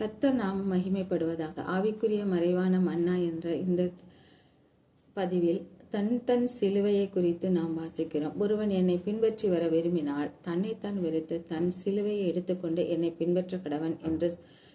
கத்த நாம் மகிமைப்படுவதாக. ஆவிக்குரிய மறைவான மன்னா என்ற இந்த பதிவில் தன் தன் சிலுவையை குறித்து நாம் வாசிக்கிறோம். ஒருவன் என்னை பின்பற்றி வர விரும்பினால் தன்னைத்தான் வெறுத்து தன் சிலுவையை எடுத்துக்கொண்டு என்னை பின்பற்ற கடவன் என்று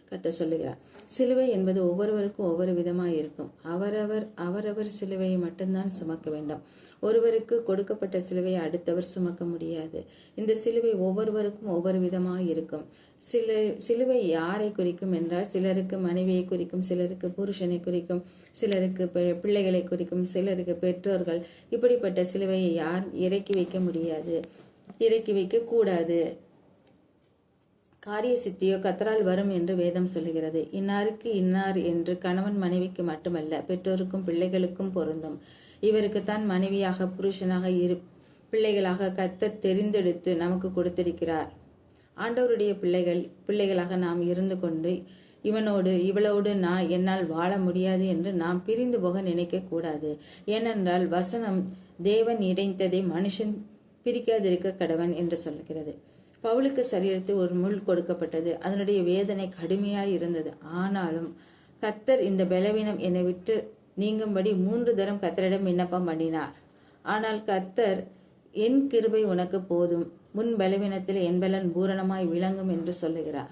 கத்த சொல்லுகிறார். சிலுவை என்பது ஒவ்வொருவருக்கும் ஒவ்வொரு விதமாக இருக்கும். அவரவர் அவரவர் சிலுவையை மட்டும்தான் சுமக்க வேண்டும். ஒருவருக்கு கொடுக்கப்பட்ட சிலுவையை அடுத்தவர் சுமக்க முடியாது. இந்த சிலுவை ஒவ்வொருவருக்கும் ஒவ்வொரு விதமாக இருக்கும். சில சிலுவை யாரை குறிக்கும் என்றால் சிலருக்கு மனைவியை குறிக்கும் சிலருக்கு புருஷனை குறிக்கும் சிலருக்கு பிள்ளைகளை குறிக்கும் சிலருக்கு பெற்றோர்கள். இப்படிப்பட்ட சிலுவையை யார் இறக்கி வைக்க முடியாது. இறக்கி வைக்க கூடாது காரிய சித்தியோ கத்தரால் வரும் என்று வேதம் சொல்லுகிறது. இன்னாருக்கு இன்னார் என்று கணவன் மனைவிக்கு மட்டுமல்ல பெற்றோருக்கும் பிள்ளைகளுக்கும் பொருந்தும். இவருக்கு தான் மனைவியாக புருஷனாக இரு பிள்ளைகளாக கத்த தெரிந்தெடுத்து நமக்கு கொடுத்திருக்கிறார். ஆண்டவருடைய பிள்ளைகள் பிள்ளைகளாக நாம் இருந்து கொண்டு இவனோடு இவளோடு நான் என்னால் வாழ முடியாது என்று நாம் பிரிந்து போக நினைக்க கூடாது. ஏனென்றால் வசனம் தேவன் இணைத்ததை மனுஷன் பிரிக்காதிருக்க கடவன் என்று சொல்லுகிறது. பவுலுக்கு சரீரத்தில் ஒரு முள் கொடுக்கப்பட்டது. அதனுடைய வேதனை கடுமையாய் இருந்தது. ஆனாலும் கத்தர் இந்த பலவீனம் என்னை விட்டு நீங்கும்படி மூன்று தரம் கத்தரிடம் விண்ணப்பம் பண்ணினார். ஆனால் கத்தர் என் கிருபை உனக்கு போதும். முன் பலவீனத்தில் என் பலன் பூரணமாய் விளங்கும் என்று சொல்லுகிறார்.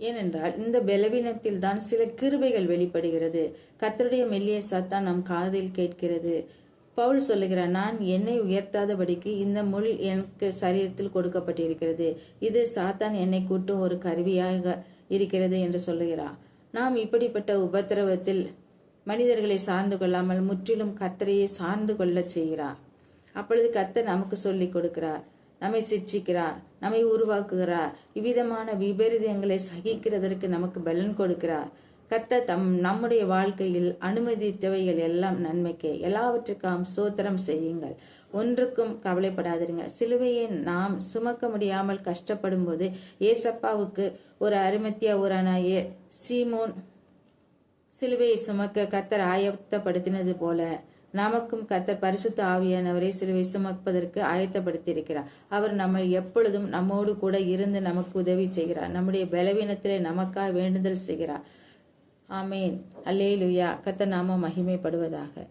ஏனென்றால் இந்த பலவீனத்தில் தான் சில கிருபைகள் வெளிப்படுகிறது. கத்தருடைய மெல்லிய சத்தம் நம் காதில் கேட்கிறது. பவுல் சொல்லுகிறார் நான் என்னை உயர்த்தாதபடிக்கு இந்த முள் எனக்கு சரீரத்தில் கொடுக்கப்பட்டிருக்கிறது. இது சாத்தான் என்னை கூட்டும் ஒரு கருவியாக இருக்கிறது என்று சொல்லுகிறார். நாம் இப்படிப்பட்ட உபத்திரவத்தில் மனிதர்களை சார்ந்து கொள்ளாமல் முற்றிலும் கத்தரையை சார்ந்து கொள்ளச் செய்கிறார். அப்பொழுது கத்தர் நமக்கு சொல்லிக் கொடுக்கிறார் நம்மை சிட்சிக்கிறார் நம்மை உருவாக்குகிறார். இவ்விதமான விபரீதங்களை சகிக்கிறதற்கு நமக்கு பலன் கொடுக்கிறார். கத்த தம் நம்முடைய வாழ்க்கையில் அனுமதித்தவைகள் எல்லாம் நன்மைக்கே. எல்லாவற்றுக்கும் சோத்திரம் செய்யுங்கள். ஒன்றுக்கும் கவலைப்படாதிருங்க சிலுவையை நாம் சுமக்க முடியாமல் கஷ்டப்படும் போது ஏசப்பாவுக்கு ஒரு அருமத்திய ஊரான சீமோன் சிலுவையை சுமக்க கத்தர் ஆயத்தப்படுத்தினது போல நமக்கும் கத்தர் பரிசுத்த ஆவியானவரை சிலுவை சுமப்பதற்கு ஆயத்தப்படுத்தியிருக்கிறார். அவர் நம்ம எப்பொழுதும் நம்மோடு கூட இருந்து நமக்கு உதவி செய்கிறார். நம்முடைய பலவீனத்திலே நமக்காக வேண்டுதல் செய்கிறார். ஆமேன். அல்லேலுயா. கத்த நாம மகிமைப்படுவதாக.